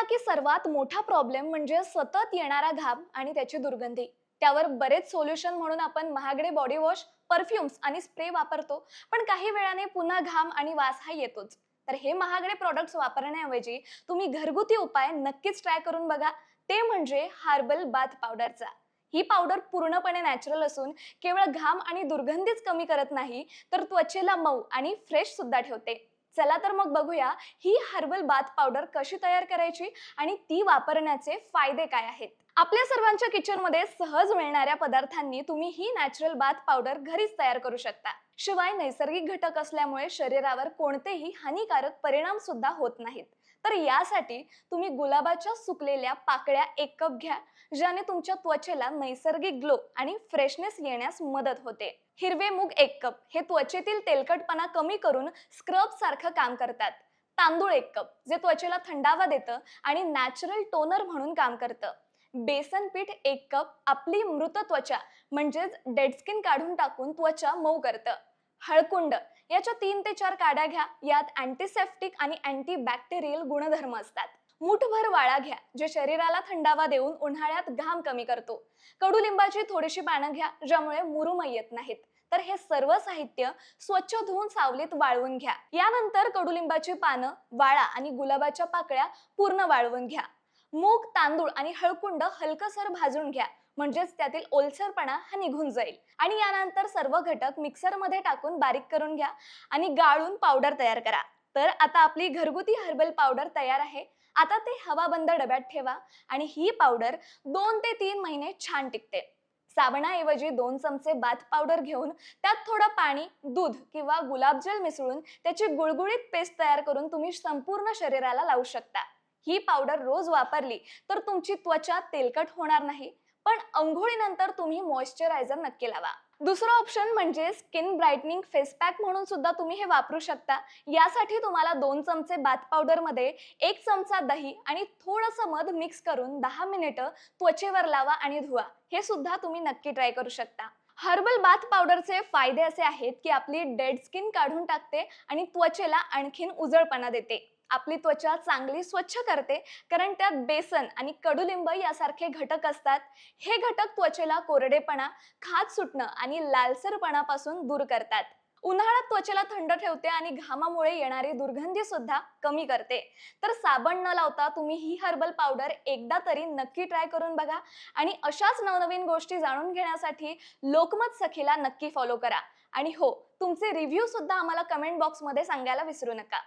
करा की सर्वात मोठा प्रॉब्लेम म्हणजे सतत येणारा घाम आणि त्याची दुर्गंधी. त्यावर बरेच सोल्युशन म्हणून आपण महागडे बॉडी वॉश परफ्युम्स आणि स्प्रे वापरतो पण काही वेळाने पुन्हा घाम आणि वास हा येतोच. तर हे महागडे प्रॉडक्ट्स वापरण्याऐवजी तुम्ही घरगुती उपाय नक्कीच ट्राय करून बघा. ते म्हणजे हार्बल बाथ पावडरचा ही पावडर पूर्णपणे नॅचरल असून केवळ घाम आणि दुर्गंधीच कमी करत नाही तर त्वचेला मऊ आणि फ्रेश सुद्धा ठेवते. चला तर मग बघूया ही हर्बल बाथ पावडर कशी तयार करायची आणि ती वापरण्याचे फायदे काय आहेत? आपल्या सर्वांच्या किचनमध्ये सहज मिळणाऱ्या पदार्थांनी तुम्ही ही नॅचरल बाथ पावडर घरीच तयार करू शकता. शिवाय नैसर्गिक घटक असल्यामुळे शरीरावर कोणतेही हानिकारक परिणाम सुद्धा होत नाहीत. तर यासाठी तुम्ही गुलाबाच्या सुकलेल्या पाकळ्या एक कप घ्या ज्याने तुमच्या त्वचेला नैसर्गिक ग्लो आणि फ्रेशनेस येण्यास मदत होते. हिरवे मूग एक कप हे त्वचेतील तेलकटपणा कमी करून स्क्रब सारखं काम करतात. तांदूळ एक कप जे त्वचेला थंडावा देतं आणि नॅचरल टोनर म्हणून काम करतं. बेसन पीठ एक कप आपली मृत त्वचा म्हणजेच डेड स्किन काढून टाकून त्वचा मऊ करतं. हळकुंड. याच्या तीन ते चार काड्या घ्या. यात अँटीसेप्टिक आणि अँटी बॅक्टेरियल गुणधर्म असतात. मुठभर वाळा घ्या जे शरीराला थंडावा देऊन उन्हाळ्यात घाम कमी करतो. कडुलिंबाची थोडीशी पानं घ्या ज्यामुळे मुरुम येत नाहीत. तर हे सर्व साहित्य स्वच्छ धुवून सावलीत वाळवून घ्या. यानंतर कडुलिंबाची पानं वाळा आणि गुलाबाच्या पाकळ्या पूर्ण वाळवून घ्या. मूग तांदूळ आणि हळकुंड हलकसर भाजून घ्या. म्हणजेच त्यातील ओलसरपणा हा निघून जाईल. आणि यानंतर सर्व घटक मिक्सरमध्ये टाकून बारीक करून घ्या आणि गाळून पावडर तयार करा. तर आता आपली घरगुती हर्बल पावडर तयार आहे. आता ते हवाबंद डब्यात ठेवा आणि ही पावडर दोन ते तीन महिने छान टिकते. साबणाऐवजी दोन चमचे बाथ पावडर घेऊन त्यात थोडं पाणी दूध किंवा गुलाबजल मिसळून त्याची गुळगुळीत पेस्ट तयार करून तुम्ही संपूर्ण शरीराला लावू शकता. ही पावडर रोज वापरली तर तुमची त्वचा तेलकट होणार नाही. पण अंघोळीनंतर तुम्ही मॉइश्चरायझर नक्की लावा. दुसरं ऑप्शन म्हणजे स्किन ब्राईटनिंग फेस पॅक म्हणून सुद्धा तुम्ही हे वापरू शकता. यासाठी तुम्हाला दोन चमचे बाथ पावडरमध्ये एक चमचा दही आणि थोडंसं मध मिक्स करून दहा मिनिटं त्वचेवर लावा आणि धुवा. हे सुद्धा तुम्ही नक्की ट्राय करू शकता. हर्बल बाथ पावडरचे फायदे असे आहेत की आपली डेड स्किन काढून टाकते आणि त्वचेला आणखीन उजळपणा देते. आपली त्वचा चांगली स्वच्छ करते कारण त्यात बेसन आणि कडुलिंब यासारखे घटक असतात. हे घटक त्वचेला कोरडेपणा खाज सुटणं आणि लालसरपणापासून दूर करतात. उन्हाळ्यात त्वचेला थंड ठेवते आणि घामामुळे येणारी दुर्गंधी सुद्धा कमी करते. तर साबण न लावता तुम्ही ही हर्बल पावडर एकदा तरी नक्की ट्राय करून बघा आणि अशाच नवनवीन गोष्टी जाणून घेण्यासाठी लोकमत सखीला नक्की फॉलो करा. आणि हो तुमचे रिव्ह्यू सुद्धा आम्हाला कमेंट बॉक्समध्ये सांगायला विसरू नका.